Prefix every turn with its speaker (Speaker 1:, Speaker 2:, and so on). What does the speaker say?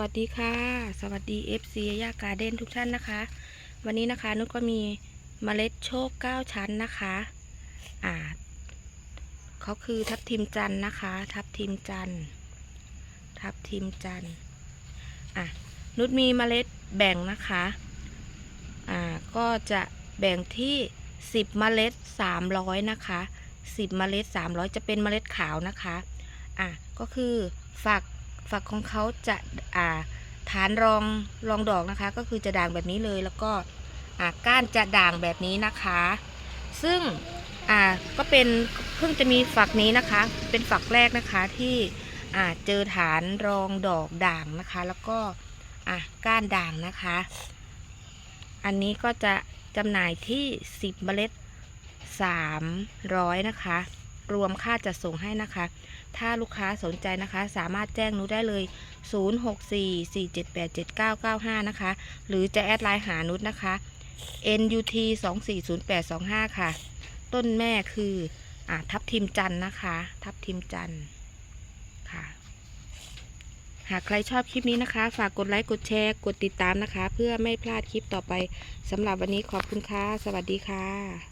Speaker 1: วัสดีค่ะ สวัสดี FC ย่าการ์เด้นทุกท่านนะคะ วันนี้นะคะนุชก็มีเมล็ดโชค9ชั้นนะคะอ่าเขาคือทับทิมจันนะคะ ทับทิมจันทับทิมจันอะนุชมีเมล็ดแบ่งนะคะอ่าก็จะแบ่งที่ 10 เมล็ด 300 นะคะ 10 เมล็ด 300 จะเป็นเมล็ดขาวนะคะอะก็คือฝัก ฝักของเขาจะอ่าฐานรองรองดอกนะคะ ก็คือจะด่างแบบนี้เลยแล้วก็อ่าก้านจะด่างแบบนี้นะคะ ซึ่งอ่าก็เป็นเพิ่งจะมีฝักนี้นะคะ เป็นฝักแรกนะคะที่อ่าเจอฐานรองดอกด่างนะคะ แล้วก็อ่าก้านด่างนะคะ อันนี้ก็จะจำหน่ายที่ 10เมล็ด300 นะคะ รวมค่าจัดส่งให้นะคะ ถ้าลูกค้าสนใจนะคะ สามารถแจ้งหนุได้เลย 0644787995 นะคะ หรือจะแอดไลน์หานุชนะคะ NUT 240825 ค่ะ ต้นแม่คืออทับทิมจันนะคะ ทับทิมจันค่ะ หากใครชอบคลิปนี้นะคะ ฝากกดไลค์ กดแชร์ กดติดตามนะคะ เพื่อไม่พลาดคลิปต่อไปสำหรับวันนี้ขอบคุณค่ะ สวัสดีค่ะ